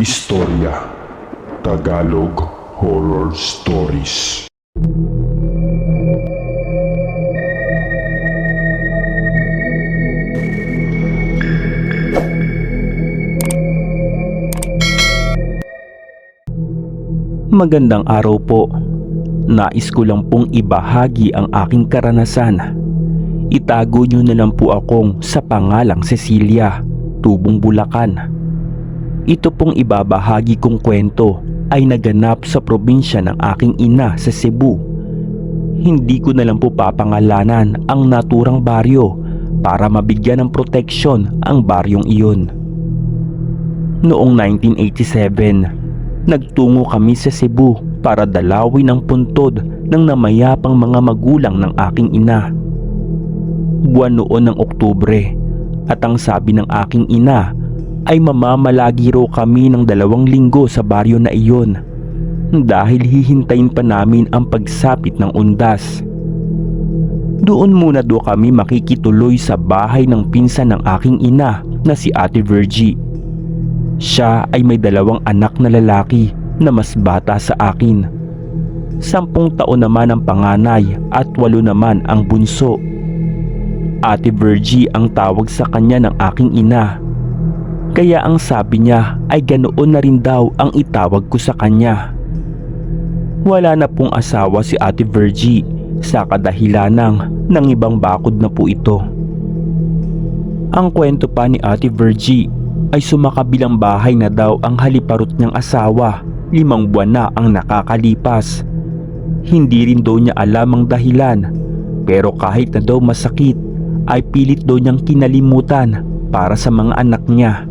Istorya Tagalog Horror Stories Magandang araw po. Nais ko lang pong ibahagi ang aking karanasan. Itago nyo na lang po akong sa pangalang Cecilia, Tubong Bulacan. Ito pong ibabahagi kong kwento ay naganap sa probinsya ng aking ina sa Cebu. Hindi ko na lang po papangalanan ang naturang baryo para mabigyan ng proteksyon ang baryong iyon. Noong 1987, nagtungo kami sa Cebu para dalawin ang puntod ng namayapang mga magulang ng aking ina. Buwan noon ng Oktubre at ang sabi ng aking ina ay mamamalagi raw kami ng dalawang linggo sa baryo na iyon dahil hihintayin pa namin ang pagsapit ng undas. Doon muna do kami makikituloy sa bahay ng pinsan ng aking ina na si Ate Virgie. Siya ay may dalawang anak na lalaki na mas bata sa akin. Sampung taon naman ang panganay at walo naman ang bunso. Ate Virgie ang tawag sa kanya ng aking ina. Kaya ang sabi niya ay ganoon na rin daw ang itawag ko sa kanya. Wala na pong asawa si Ate Virgie sa kadahilanang ng ibang bakod na po ito. Ang kwento pa ni Ate Virgie ay sumakabilang bahay na daw ang haliparot niyang asawa limang buwan na ang nakakalipas. Hindi rin daw niya alam ang dahilan pero kahit na daw masakit ay pilit daw niyang kinalimutan para sa mga anak niya.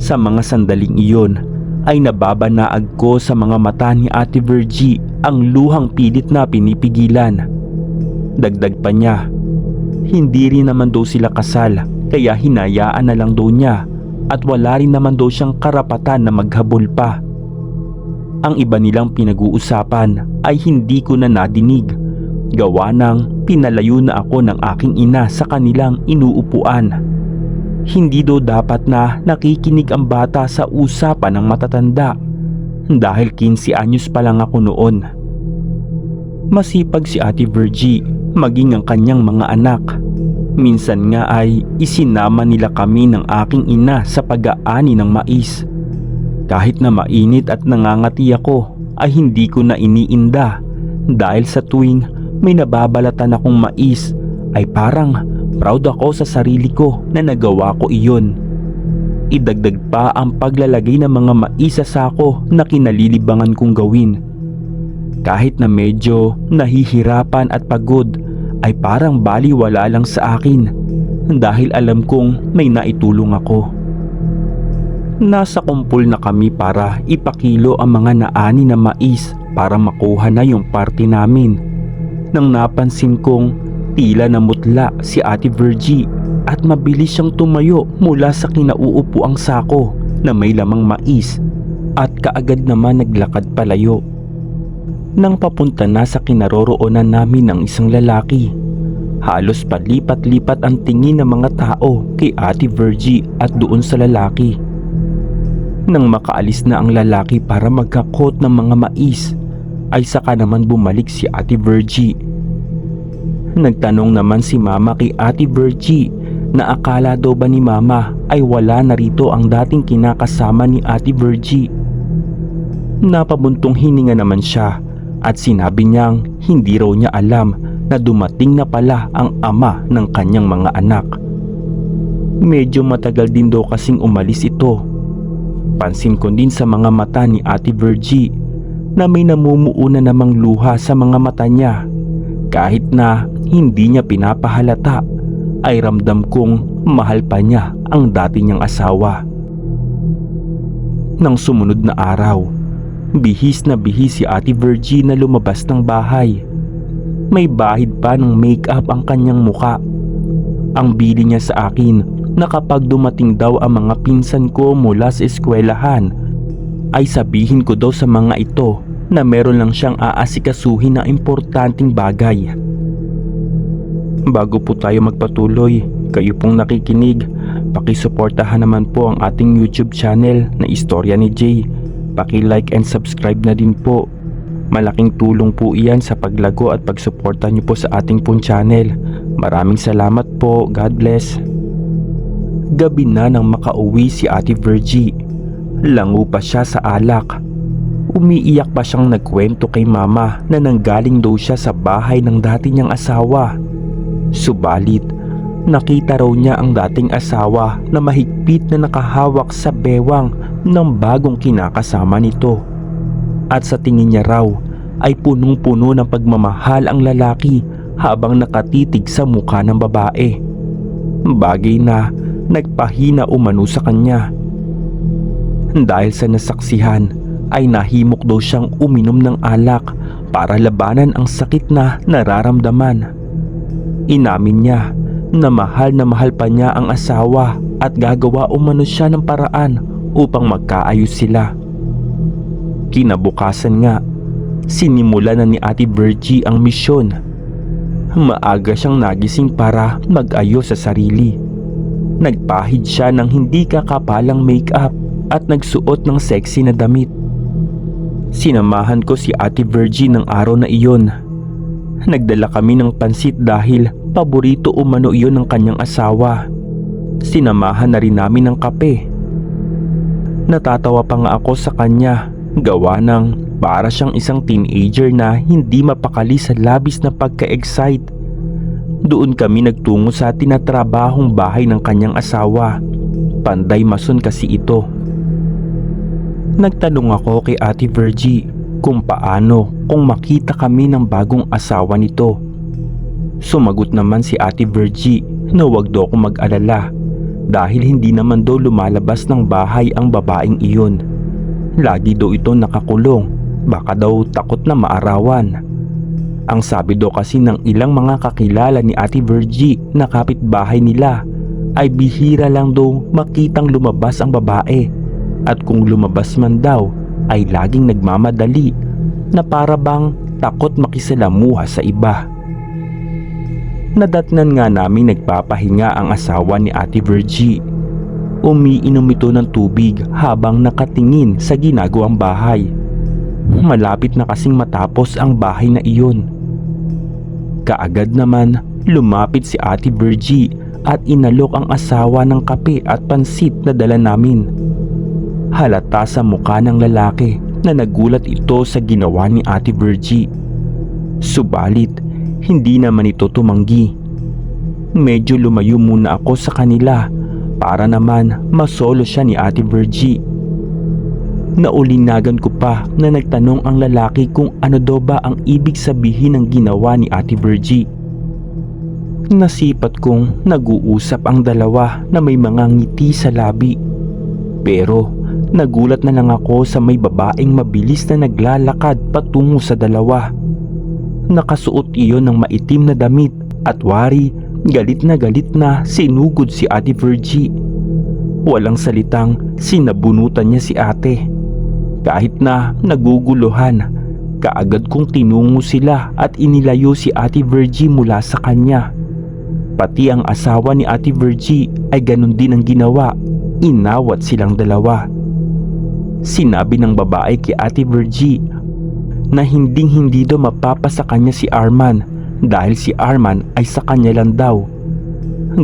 Sa mga sandaling iyon ay nababanaag ko sa mga mata ni Ate Virgie ang luhang pilit na pinipigilan. Dagdag pa niya, hindi rin naman daw sila kasal kaya hinayaan na lang daw niya at wala rin naman daw siyang karapatan na maghabol pa. Ang iba nilang pinag-uusapan ay hindi ko na nadinig. Gawa ng pinalayo na ako ng aking ina sa kanilang inuupuan. Hindi daw dapat na nakikinig ang bata sa usapan ng matatanda dahil 15 anyos pa lang ako noon. Masipag si Ate Virgie maging ang kanyang mga anak. Minsan nga ay isinama nila kami ng aking ina sa pag-aani ng mais. Kahit na mainit at nangangati ako ay hindi ko na iniinda dahil sa tuwing may nababalatan akong mais ay parang proud ako sa sarili ko na nagawa ko iyon. Idagdag pa ang paglalagay ng mga mais sa sako na kinalilibangan kong gawin. Kahit na medyo nahihirapan at pagod ay parang baliwala lang sa akin dahil alam kong may naitulong ako. Nasa kumpul na kami para ipakilo ang mga naani na mais para makuha na yung party namin. Nang napansin kong tila namutla si Ate Virgie at mabilis siyang tumayo mula sa kinauupuang sako na may lamang mais at kaagad naman naglakad palayo. Nang papunta na sa kinaroroonan namin ng isang lalaki, halos palipat-lipat ang tingin ng mga tao kay Ate Virgie at doon sa lalaki. Nang makaalis na ang lalaki para magkakot ng mga mais, ay saka naman bumalik si Ate Virgie. Nagtanong naman si Mama kay Ate Virgie na akala daw ba ni Mama ay wala na rito ang dating kinakasama ni Ate Virgie. Napabuntong hininga naman siya at sinabi niyang hindi raw niya alam na dumating na pala ang ama ng kanyang mga anak. Medyo matagal din daw kasing umalis ito Pansin ko din sa mga mata ni Ate Virgie na may namumuo na namang luha sa mga mata niya. Kahit na hindi niya pinapahalata ay ramdam kong mahal pa niya ang dati niyang asawa. Nang sumunod na araw, bihis na bihis si Ate Virgie na lumabas ng bahay. May bahid pa ng make-up ang kanyang muka. Ang bili niya sa akin na kapag dumating daw ang mga pinsan ko mula sa eskwelahan ay sabihin ko daw sa mga ito na meron lang siyang aasikasuhin na importanteng bagay. Bago po tayo magpatuloy, kayo pong nakikinig, Pakisuportahan naman po ang ating YouTube channel na Istorya ni Jay. Paki-like and subscribe na din po. Malaking tulong po iyan sa paglago at pagsuporta niyo po sa ating pong channel. Maraming salamat po. God bless. Gabi na nang makauwi si Ate Virgie. Lango pa siya sa alak. Umiiyak pa siyang nagkwento kay mama na nanggaling daw siya sa bahay ng dati niyang asawa. Subalit, nakita raw niya ang dating asawa na mahigpit na nakahawak sa bewang ng bagong kinakasama nito. At sa tingin niya raw ay punong-puno ng pagmamahal ang lalaki habang nakatitig sa mukha ng babae. Bagay na nagpahina umano sa kanya. Dahil sa nasaksihan ay nahimok daw siyang uminom ng alak para labanan ang sakit na nararamdaman. Inamin niya na mahal na mahal pa niya ang asawa at gagawa umano siya ng paraan upang magkaayos sila. Kinabukasan nga, sinimula na ni Ate Virgie ang misyon. Maaga siyang nagising para mag-ayos sa sarili. Nagpahid siya ng hindi kakapalang make-up at nagsuot ng sexy na damit. Sinamahan ko si Ate Virgie ng araw na iyon. Nagdala kami ng pansit dahil paborito umano iyon ng kanyang asawa. Sinamahan na rin namin ng kape. Natatawa pa nga ako sa kanya gawa ng para siyang isang teenager na hindi mapakali sa labis na pagka-excite. Doon kami nagtungo sa tinatrabahong bahay ng kanyang asawa. Panday mason kasi ito. Nagtanong ako kay Ate Virgie kung paano kung makita kami ng bagong asawa nito. Sumagot naman si Ate Virgie na wag daw akong mag-alala dahil hindi naman daw lumalabas ng bahay ang babaeng iyon. Lagi daw ito nakakulong, baka daw takot na maarawan. Ang sabi daw kasi ng ilang mga kakilala ni Ate Virgie na kapitbahay nila ay bihira lang daw makitang lumabas ang babae at kung lumabas man daw ay laging nagmamadali na para bang takot makisalamuha sa iba. Nadatnan nga namin nagpapahinga ang asawa ni Ate Virgie. Umiinom ito ng tubig habang nakatingin sa ginagawang bahay. Malapit na kasing matapos ang bahay na iyon. Kaagad naman lumapit si Ate Virgie at inalok ang asawa ng kape at pansit na dala namin. Halata sa mukha ng lalaki na nagulat ito sa ginawa ni Ate Virgie. Subalit, hindi naman ito tumanggi. Medyo lumayo muna ako sa kanila para naman masolo siya ni Ate Virgie. Naulinagan ko pa na nagtanong ang lalaki kung ano daw ba ang ibig sabihin ng ginawa ni Ate Virgie. Nasipat kong nag-uusap ang dalawa na may mga ngiti sa labi. Pero nagulat na lang ako sa may babaeng mabilis na naglalakad patungo sa dalawa. Nakasuot iyon ng maitim na damit at wari galit na galit na sinugod si Ate Virgie. Walang salitang sinabunutan niya si ate. Kahit na naguguluhan, kaagad kong tinungo sila at inilayo si Ate Virgie mula sa kanya. Pati ang asawa ni Ate Virgie ay ganun din ang ginawa. Inawat silang dalawa. Sinabi ng babae kay Ate Virgie na hinding hindi daw mapapa sa kanya si Arman dahil si Arman ay sa kanya lang daw.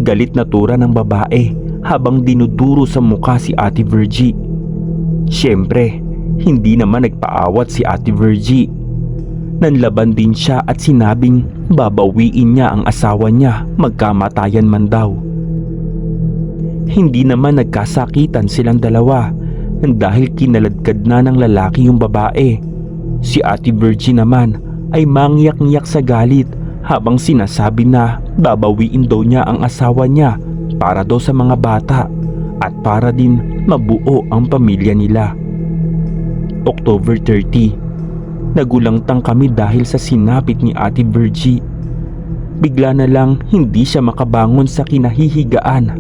Galit na tura ng babae habang dinuduro sa mukha si Ate Virgie. Siyempre, hindi naman nagpaawat si Ate Virgie. Nanlaban din siya at sinabing babawiin niya ang asawa niya magkamatayan man daw. Hindi naman nagkasakitan silang dalawa dahil kinaladkad na ng lalaki yung babae. Si Ate Virgie naman ay mangyak-ngyak sa galit habang sinasabi na babawiin daw niya ang asawa niya para daw sa mga bata at para din mabuo ang pamilya nila. October 30 Nagulangtang kami dahil sa sinapit ni Ate Virgie. Bigla na lang hindi siya makabangon sa kinahihigaan.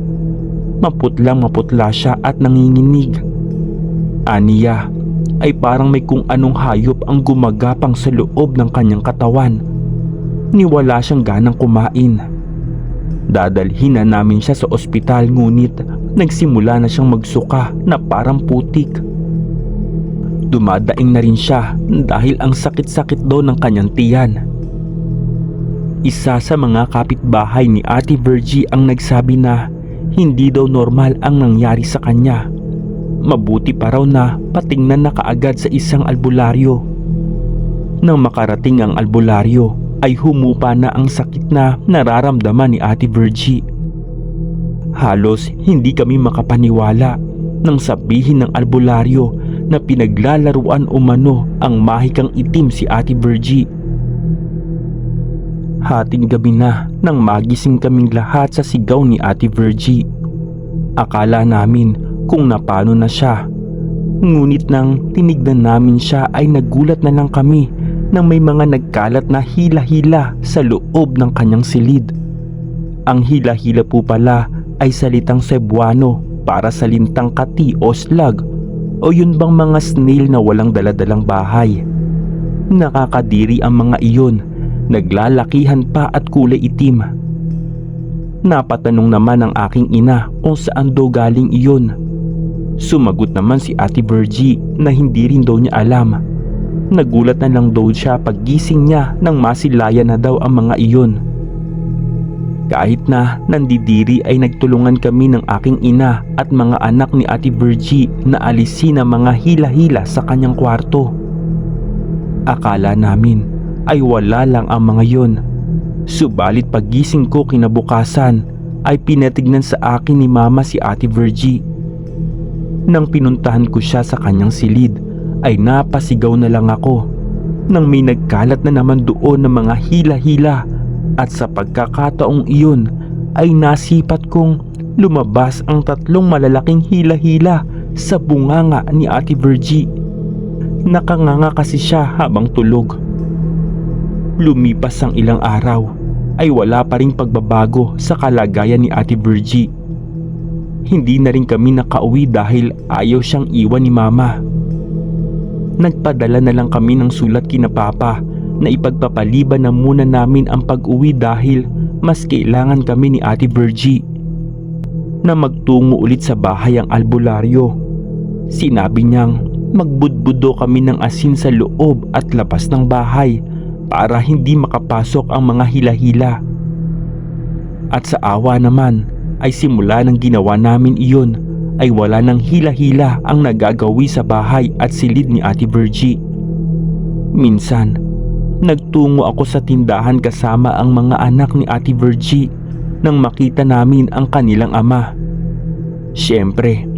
Maputlang maputla siya at nanginginig. Aniya ay parang may kung anong hayop ang gumagapang sa loob ng kanyang katawan. Niwala siyang ganang kumain. Dadalhin na namin siya sa ospital ngunit nagsimula na siyang magsuka na parang putik. Dumadaing na rin siya dahil ang sakit-sakit daw ng kanyang tiyan. Isa sa mga kapitbahay ni Ate Virgie ang nagsabi na hindi daw normal ang nangyari sa kanya. Mabuti pa raw na patingnan na kaagad sa isang albularyo. Nang makarating ang albularyo ay humupa na ang sakit na nararamdaman ni Ate Virgie. Halos hindi kami makapaniwala nang sabihin ng albularyo na pinaglalaruan umano ang mahikang itim si Ate Virgie. Hating gabi na nang magising kaming lahat sa sigaw ni Ate Virgie. Akala namin kung napano na siya. Ngunit nang tinignan namin siya ay nagulat na lang kami nang may mga nagkalat na hila-hila sa loob ng kanyang silid. Ang hila-hila po pala ay salitang Cebuano para sa lintang kati o slag o yun bang mga snail na walang daladalang bahay. Nakakadiri ang mga iyon, naglalakihan pa at kulay itim. Napatanong naman ang aking ina kung saan daw galing iyon. Sumagot naman si Ate Virgie na hindi rin daw niya alam. Nagulat na lang daw siya paggising niya nang masilayan na daw ang mga iyon. Kahit na nandidiri ay nagtulungan kami ng aking ina at mga anak ni Ate Virgie na alisin ang mga hila-hila sa kanyang kwarto. Akala namin ay wala lang ang mga yon. Subalit pagising ko kinabukasan ay pinatignan sa akin ni mama si Ate Virgie. Nang pinuntahan ko siya sa kanyang silid ay napasigaw na lang ako nang may nagkalat na naman doon ng mga hila-hila at sa pagkakataong iyon ay nasipat kong lumabas ang tatlong malalaking hila-hila sa bunganga ni Ate Virgie. Nakanganga kasi siya habang tulog. Lumipas ang ilang araw ay wala pa ring pagbabago sa kalagayan ni Ate Virgie. Hindi na rin kami nakauwi dahil ayaw siyang iwan ni Mama. Nagpadala na lang kami ng sulat kina Papa na ipagpapaliban na muna namin ang pag-uwi dahil mas kailangan kami ni Ate Virgie na magtungo ulit sa bahay ang albularyo. Sinabi niyang magbudbudo kami ng asin sa loob at labas ng bahay para hindi makapasok ang mga hila-hila. At sa awa naman ay simula ng ginawa namin iyon ay wala ng hila-hila ang nagagawi sa bahay at silid ni Ate Virgie. Minsan, nagtungo ako sa tindahan kasama ang mga anak ni Ate Virgie nang makita namin ang kanilang ama. Siyempre,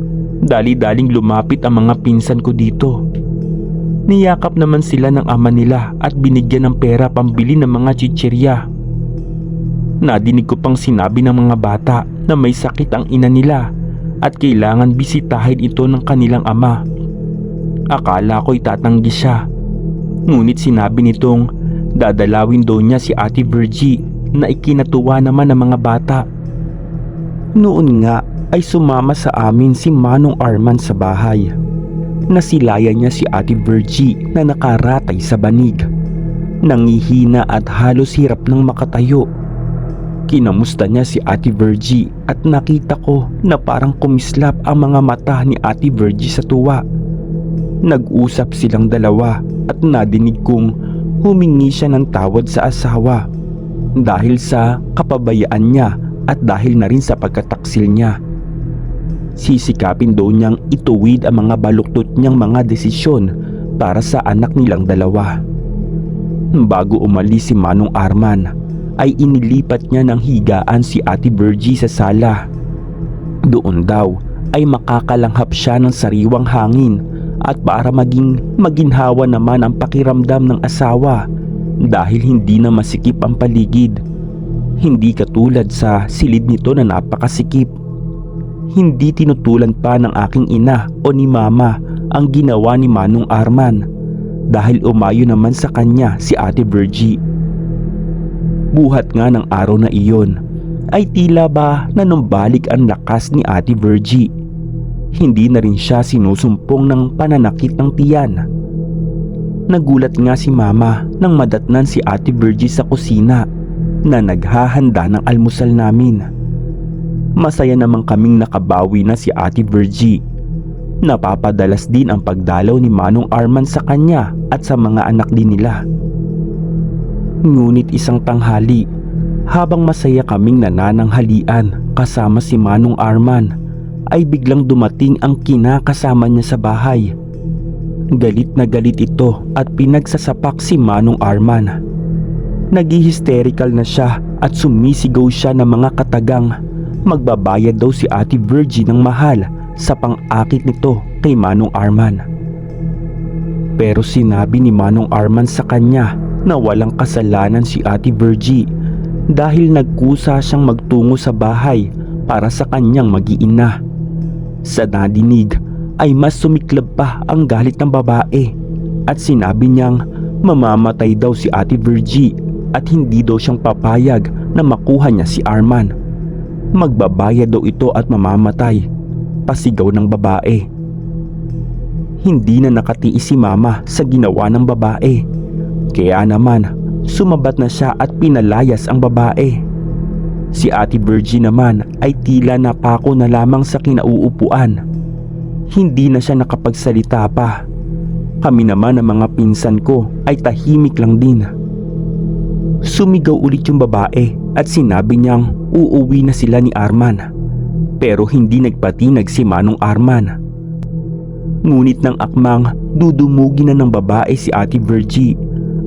dali-daling lumapit ang mga pinsan ko dito. Niyakap naman sila ng ama nila at binigyan ng pera pambili ng mga chichirya. Nadinig ko pang sinabi ng mga bata na may sakit ang ina nila at kailangan bisitahin ito ng kanilang ama. Akala ko itatanggi siya. Ngunit sinabi nitong dadalawin daw niya si Ate Virgie na ikinatuwa naman ng mga bata. Noon nga ay sumama sa amin si Manong Arman sa bahay. Nasilayan niya si Ate Virgie na nakaratay sa banig. Nangihina at halos hirap ng makatayo. Kinamusta niya si Ate Virgie at nakita ko na parang kumislap ang mga mata ni Ate Virgie sa tuwa. Nag-usap silang dalawa at nadinig kong humingi siya ng tawad sa asawa dahil sa kapabayaan niya at dahil na rin sa pagkataksil niya. Sisikapin daw niyang ituwid ang mga baluktot niyang mga desisyon para sa anak nilang dalawa. Bago umalis si Manong Arman, ay inilipat niya ng higaan si Ate Virgie sa sala. Doon daw ay makakalanghap siya ng sariwang hangin at para maging maginhawa naman ang pakiramdam ng asawa dahil hindi na masikip ang paligid. Hindi katulad sa silid nito na napakasikip. Hindi tinutulan pa ng aking ina o ni mama ang ginawa ni Manong Arman dahil umayo naman sa kanya si Ate Virgie. Buhat nga ng araw na iyon ay tila ba nanumbalik ang lakas ni Ate Virgie. Hindi na rin siya sinusumpong ng pananakit ng tiyan. Nagulat nga si mama nang madatnan si Ate Virgie sa kusina. na naghahanda ng almusal namin. Masaya namang kaming nakabawi na si Ate Virgie. Napapadalas din ang pagdalaw ni Manong Arman sa kanya at sa mga anak din nila. Ngunit isang tanghali, habang masaya kaming nanananghalian kasama si Manong Arman, ay biglang dumating ang kinakasama niya sa bahay. Galit na galit ito at pinagsasapak si Manong Arman. Nagihysterical na siya at sumisigaw siya ng mga katagang magbabayad daw si Ate Virgie ng mahal sa pang-akit nito kay Manong Arman. Pero sinabi ni Manong Arman sa kanya na walang kasalanan si Ate Virgie dahil nagkusa siyang magtungo sa bahay para sa kanyang mag-iina. Sa nadinig ay mas sumiklab pa ang galit ng babae at sinabi niyang mamamatay daw si Ate Virgie at hindi daw siyang papayag na makuha niya si Arman. Magbabayad daw ito at mamamatay. Pasigaw ng babae. Hindi na nakatiis si mama sa ginawa ng babae. Kaya naman, sumabat na siya at pinalayas ang babae. Si Ate Virgie naman ay tila napako na lamang sa kinauupuan. Hindi na siya nakapagsalita pa. Kami naman ng mga pinsan ko ay tahimik lang din. Sumigaw ulit yung babae at sinabi niyang uuwi na sila ni Arman. Pero hindi nagpatinag si Manong Arman. Ngunit ng akmang dudumugin na ng babae si Ate Virgie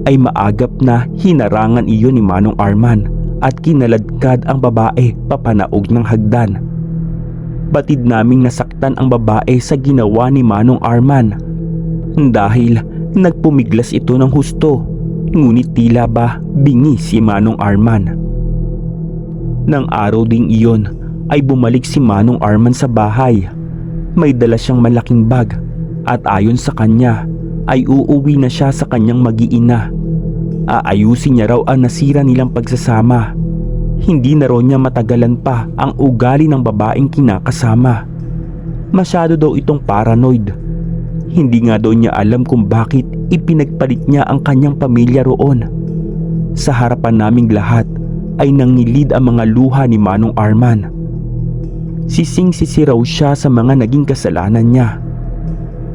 ay maagap na hinarangan iyon ni Manong Arman at kinaladkad ang babae papanaog ng hagdan. Batid naming nasaktan ang babae sa ginawa ni Manong Arman dahil nagpumiglas ito ng husto ngunit tila ba bingi si Manong Arman. Nang araw ding iyon ay bumalik si Manong Arman sa bahay. May dala siyang malaking bag at ayon sa kanya ay uuwi na siya sa kanyang mag-iina. Aayusin niya raw ang nasira nilang pagsasama. Hindi na raw niya matagalan pa ang ugali ng babaeng kinakasama. Masyado daw itong paranoid. Hindi nga daw niya alam kung bakit ipinagpalit niya ang kanyang pamilya roon. Sa harapan naming lahat ay nangilid ang mga luha ni Manong Arman. Sising-sisi raw siya sa mga naging kasalanan niya.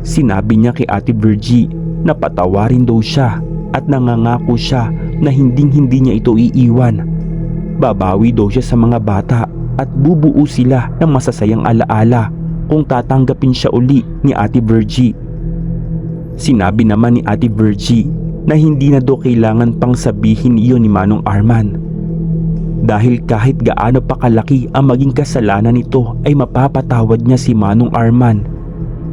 Sinabi niya kay Ate Virgie na patawarin daw siya at nangangako siya na hinding-hindi niya ito iiwan. Babawi daw siya sa mga bata at bubuo sila ng masasayang alaala kung tatanggapin siya uli ni Ate Virgie. Sinabi naman ni Ate Virgie na hindi na daw kailangan pang sabihin iyon ni Manong Arman. Dahil kahit gaano pa kalaki ang maging kasalanan nito ay mapapatawad niya si Manong Arman.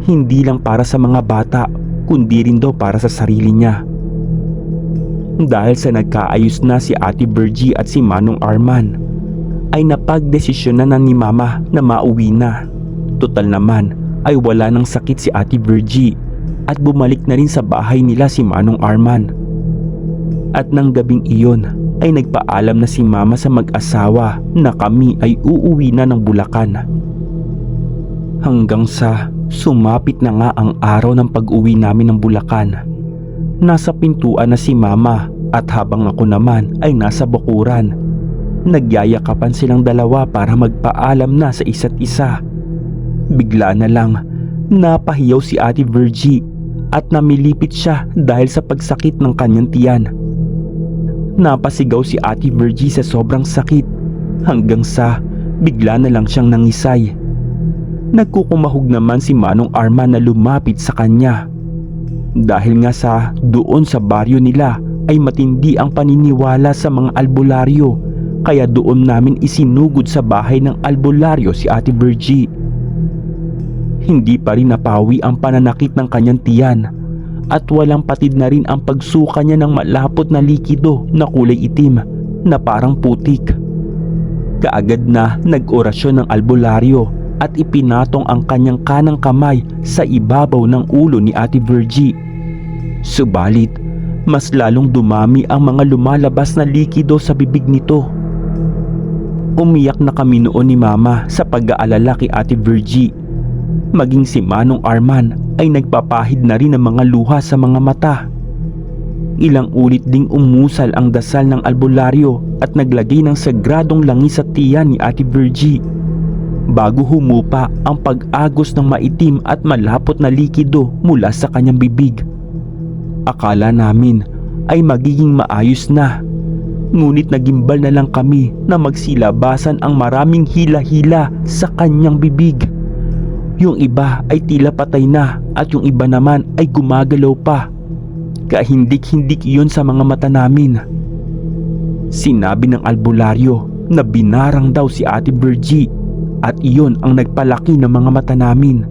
Hindi lang para sa mga bata kundi rin daw para sa sarili niya. Dahil sa nagkaayos na si Ate Virgie at si Manong Arman, ay napagdesisyonan na ni Mama na mauwi na. Total naman ay wala nang sakit si Ate Virgie at bumalik na rin sa bahay nila si Manong Arman. At nang gabing iyon ay nagpaalam na si Mama sa mag-asawa na kami ay uuwi na ng Bulacan. Hanggang sa sumapit na nga ang araw ng pag-uwi namin ng Bulacan. Nasa pintuan na si Mama at habang ako naman ay nasa bakuran. Nagyayakapan silang dalawa para magpaalam na sa isa't isa. Bigla na lang, napahiyaw si Ate Virgie at namilipit siya dahil sa pagsakit ng kanyang tiyan. Napasigaw si Ate Virgie sa sobrang sakit hanggang sa bigla na lang siyang nangisay. Nagkukumahog naman si Manong Arman na lumapit sa kanya. Dahil nga sa doon sa baryo nila ay matindi ang paniniwala sa mga albularyo kaya doon namin isinugod sa bahay ng albularyo si Ate Virgie. Hindi pa rin napawi ang pananakit ng kanyang tiyan at walang patid na rin ang pagsuka niya ng malapot na likido na kulay itim na parang putik. Kaagad na nag-orasyon ng albularyo at ipinatong ang kanyang kanang kamay sa ibabaw ng ulo ni Ate Virgie. Subalit, mas lalong dumami ang mga lumalabas na likido sa bibig nito. Umiyak na kami noon ni Mama sa pag-aalala kay Ate Virgie. Maging si Manong Arman ay nagpapahid na rin ng mga luha sa mga mata. Ilang ulit ding umusal ang dasal ng albularyo at naglagay ng sagradong langis sa tiyan ni Ate Virgie. Bago humupa ang pag-agos ng maitim at malapot na likido mula sa kanyang bibig. Akala namin ay magiging maayos na. Ngunit nagimbal na lang kami na magsilabasan ang maraming hila-hila sa kanyang bibig. Yung iba ay tila patay na at yung iba naman ay gumagalaw pa. Kahindik-hindik iyon sa mga mata namin. Sinabi ng albularyo na binarang daw si Ate Virgie at iyon ang nagpalaki ng mga mata namin.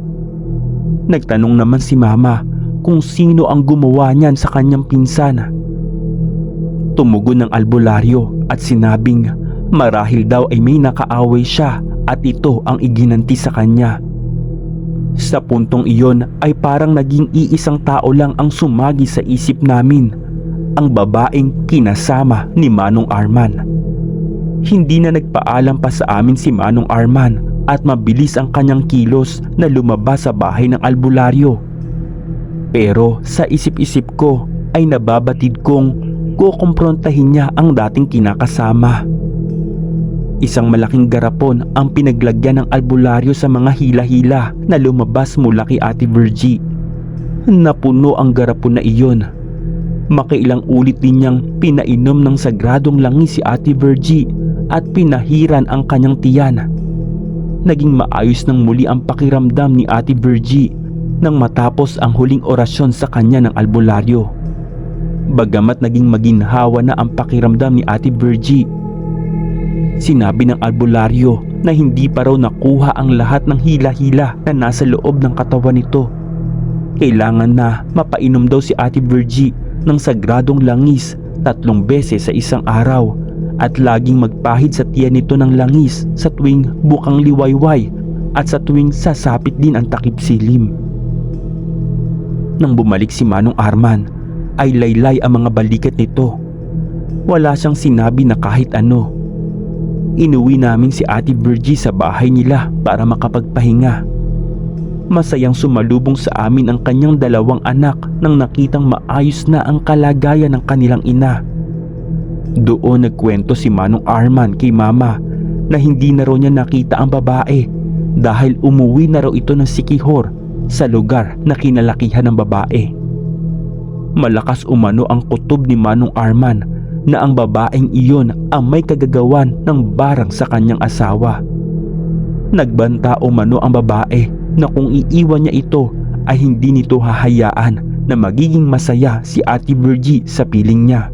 Nagtanong naman si Mama kung sino ang gumawa niyan sa kanyang pinsan. Tumugon ng albularyo at sinabing marahil daw ay may nakaaway siya at ito ang iginanti sa kanya. Sa puntong iyon ay parang naging iisang tao lang ang sumagi sa isip namin, ang babaeng kinasama ni Manong Arman. Hindi na nagpaalam pa sa amin si Manong Arman at mabilis ang kanyang kilos na lumabas sa bahay ng albularyo. Pero sa isip-isip ko ay nababatid kong kukumprontahin niya ang dating kinakasama. Isang malaking garapon ang pinaglagyan ng albularyo sa mga hila-hila na lumabas mula kay Ate Virgie. Napuno ang garapon na iyon. Makailang ulit din niyang pinainom ng sagradong langis si Ate Virgie at pinahiran ang kanyang tiyan. Naging maayos ng muli ang pakiramdam ni Ate Virgie nang matapos ang huling orasyon sa kanya ng albularyo. Bagamat naging maginhawa na ang pakiramdam ni Ate Virgie, Sinabi ng albularyo na hindi pa raw nakuha ang lahat ng hila-hila na nasa loob ng katawan nito. Kailangan na mapainom daw si Ate Virgie ng sagradong langis tatlong beses sa isang araw at laging magpahid sa tiyan nito ng langis sa tuwing bukang liwayway at sa tuwing sasapit din ang takip silim. Nang bumalik si Manong Arman ay laylay ang mga balikat nito. Wala siyang sinabi na kahit ano. Inuwi namin si Ate Virgie sa bahay nila para makapagpahinga. Masayang sumalubong sa amin ang kanyang dalawang anak nang nakitang maayos na ang kalagayan ng kanilang ina. Doon nagkwento si Manong Arman kay Mama na hindi na raw niya nakita ang babae dahil umuwi na raw ito ng Sikihor sa lugar na kinalakihan ng babae. Malakas umano ang kutob ni Manong Arman na ang babaeng iyon ang may kagagawan ng barang sa kanyang asawa. Nagbanta umano ang babae na kung iiwan niya ito ay hindi nito hahayaan na magiging masaya si Ate Virgie sa piling niya.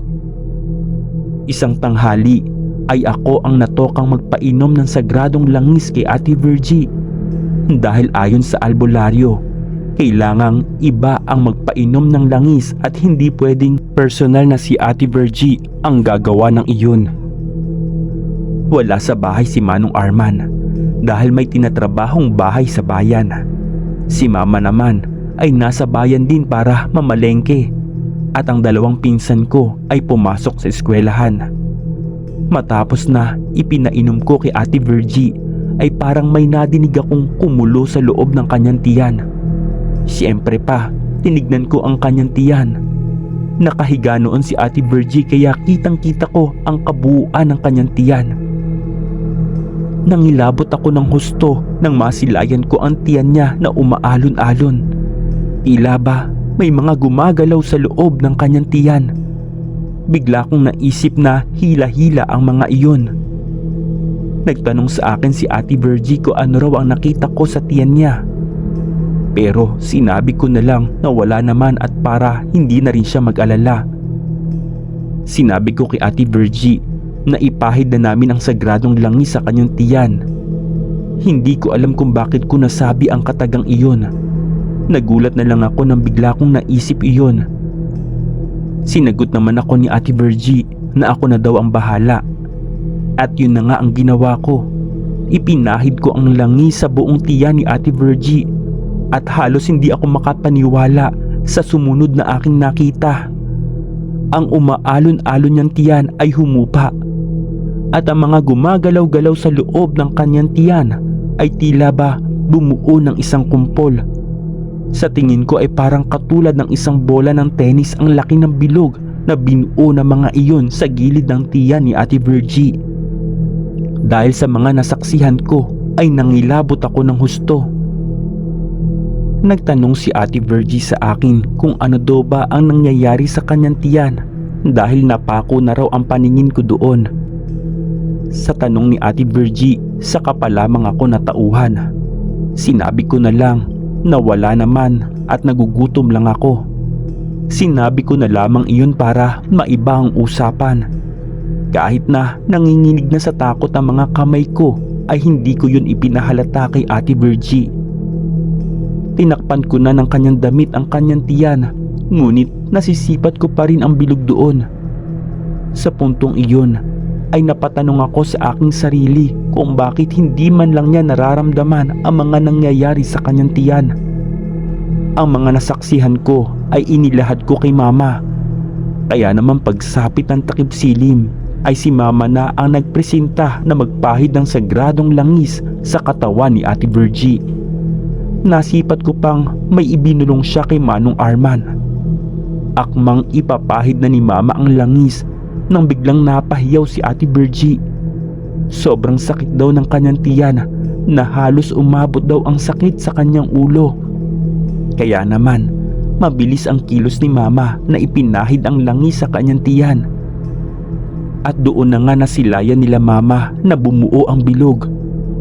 Isang tanghali ay ako ang natokang magpainom ng sagradong langis kay Ate Virgie dahil ayon sa albularyo kailangang iba ang magpainom ng langis at hindi pwedeng personal na si Ate Virgie ang gagawa ng iyon. Wala sa bahay si Manong Arman dahil may tinatrabahong bahay sa bayan. Si Mama naman ay nasa bayan din para mamalengke at ang dalawang pinsan ko ay pumasok sa eskwelahan. Matapos na ipinainom ko kay Ate Virgie ay parang may nadinig akong kumulo sa loob ng kanyang tiyan. Siyempre pa, tinignan ko ang kanyang tiyan. Nakahiga noon si Ate Virgie kaya kitang kita ko ang kabuuan ng kanyang tiyan. Nangilabot ako ng husto nang masilayan ko ang tiyan niya na umaalon-alon. Tila ba may mga gumagalaw sa loob ng kanyang tiyan. Bigla kong naisip na hila-hila ang mga iyon. Nagtanong sa akin si Ate Virgie ko ano raw ang nakita ko sa tiyan niya. Pero sinabi ko na lang na wala naman at para hindi na rin siya mag-alala. Sinabi ko kay Ate Virgie na ipahid na namin ang sagradong langis sa kanyang tiyan. Hindi ko alam kung bakit ko nasabi ang katagang iyon. Nagulat na lang ako nang bigla kong naisip iyon. Sinagot naman ako ni Ate Virgie na ako na daw ang bahala. At yun na nga ang ginawa ko. Ipinahid ko ang langis sa buong tiyan ni Ate Virgie at halos hindi ako makapaniwala sa sumunod na aking nakita. Ang umaalon-alon niyang tiyan ay humupa at ang mga gumagalaw-galaw sa loob ng kanyang tiyan ay tila ba bumuo ng isang kumpol. Sa tingin ko ay parang katulad ng isang bola ng tennis ang laki ng bilog na binuo ng mga iyon sa gilid ng tiyan ni Ate Virgie. Dahil sa mga nasaksihan ko ay nangilabot ako ng husto. Nagtanong si Ate Virgie sa akin kung ano daw ba ang nangyayari sa kanyang tiyan dahil napako na raw ang paningin ko doon. Sa tanong ni Ate Virgie, saka pa lamang ako natauhan. Sinabi ko na lang na wala naman at nagugutom lang ako. Sinabi ko na lamang iyon para maiba ang usapan. Kahit na nanginginig na sa takot ang mga kamay ko ay hindi ko yun ipinahalata kay Ate Virgie. Tinakpan ko na ng kanyang damit ang kanyang tiyan ngunit nasisipat ko pa rin ang bilog doon. Sa puntong iyon ay napatanong ako sa aking sarili kung bakit hindi man lang niya nararamdaman ang mga nangyayari sa kanyang tiyan. Ang mga nasaksihan ko ay inilahad ko kay mama. Kaya naman pagsapit ng takip silim ay si mama na ang nagpresenta na magpahid ng sagradong langis sa katawan ni Ate Virgie. Nasipat ko pang may ibinulong siya kay Manong Arman. Akmang ipapahid na ni mama ang langis nang biglang napahiyaw si Ate Virgie. Sobrang sakit daw ng kanyang tiyan na halos umabot daw ang sakit sa kanyang ulo. Kaya naman, mabilis ang kilos ni mama na ipinahid ang langis sa kanyang tiyan. At doon na nga nasilayan nila mama na bumuo ang bilog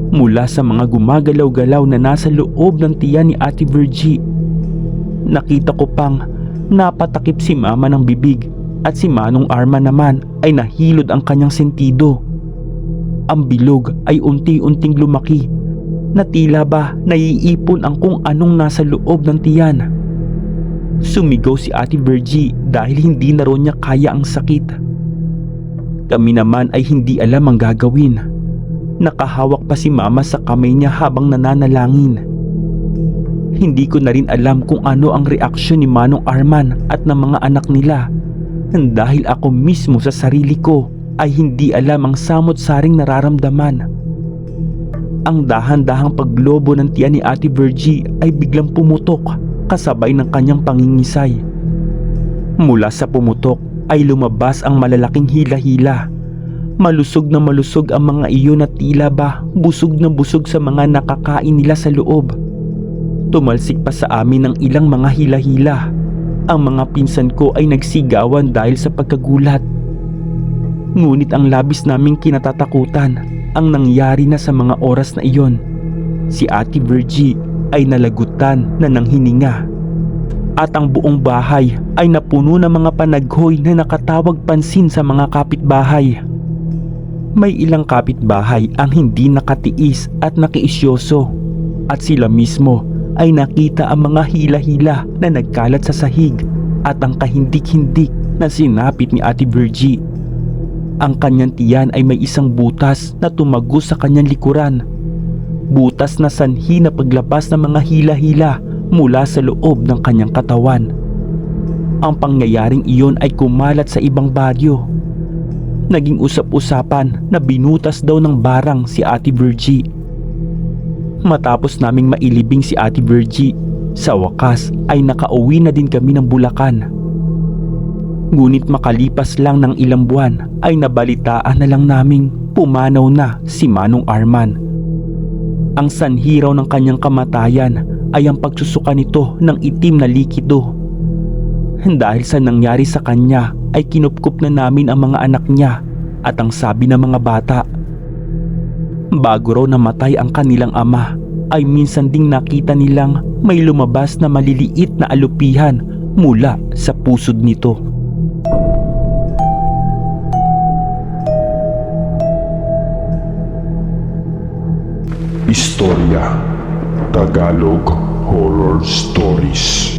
mula sa mga gumagalaw-galaw na nasa loob ng tiyan ni Ate Virgie. Nakita ko pang napatakip si mama ng bibig at si Manong Arma naman ay nahilod ang kanyang sentido. Ang bilog ay unti-unting lumaki na tila ba naiipon ang kung anong nasa loob ng tiyan. Sumigaw si Ate Virgie dahil hindi na raw niya kaya ang sakit. Kami naman ay hindi alam ang gagawin. Nakahawak pa si mama sa kamay niya habang nananalangin. Hindi ko na rin alam kung ano ang reaksyon ni Manong Arman at ng mga anak nila dahil ako mismo sa sarili ko ay hindi alam ang samot-saring nararamdaman. Ang dahan-dahang paglobo ng tiyan ni Ate Virgie ay biglang pumutok kasabay ng kanyang pangingisay. Mula sa pumutok ay lumabas ang malalaking hila-hila. Malusog na malusog ang mga iyon at tila ba busog na busog sa mga nakakain nila sa loob. Tumalsik pa sa amin ng ilang mga hila-hila. Ang mga pinsan ko ay nagsigawan dahil sa pagkagulat. Ngunit ang labis naming kinatatakutan ang nangyari na sa mga oras na iyon. Si Ate Virgie ay nalagutan na ng hininga. At ang buong bahay ay napuno ng mga panaghoy na nakatawag pansin sa mga kapitbahay. May ilang kapitbahay ang hindi nakatiis at nakiisyoso at sila mismo ay nakita ang mga hila-hila na nagkalat sa sahig at ang kahindik-hindik na sinapit ni Ate Virgie. Ang kanyang tiyan ay may isang butas na tumagos sa kanyang likuran. Butas na sanhi na paglabas ng mga hila-hila mula sa loob ng kanyang katawan. Ang pangyayaring iyon ay kumalat sa ibang baryo. Naging usap-usapan na binutas daw ng barang si Ate Virgie. Matapos naming mailibing si Ate Virgie, sa wakas ay nakauwi na din kami ng Bulacan. Ngunit makalipas lang ng ilang buwan ay nabalitaan na lang naming pumanaw na si Manong Arman. Ang sanhi raw ng kanyang kamatayan ay ang pagsusuka nito ng itim na likido. Dahil sa nangyari sa kanya ay kinupkup na namin ang mga anak niya at ang sabi ng mga bata. Bago raw namatay ang kanilang ama ay minsan ding nakita nilang may lumabas na maliliit na alupihan mula sa pusod nito. Istorya Tagalog Horror Stories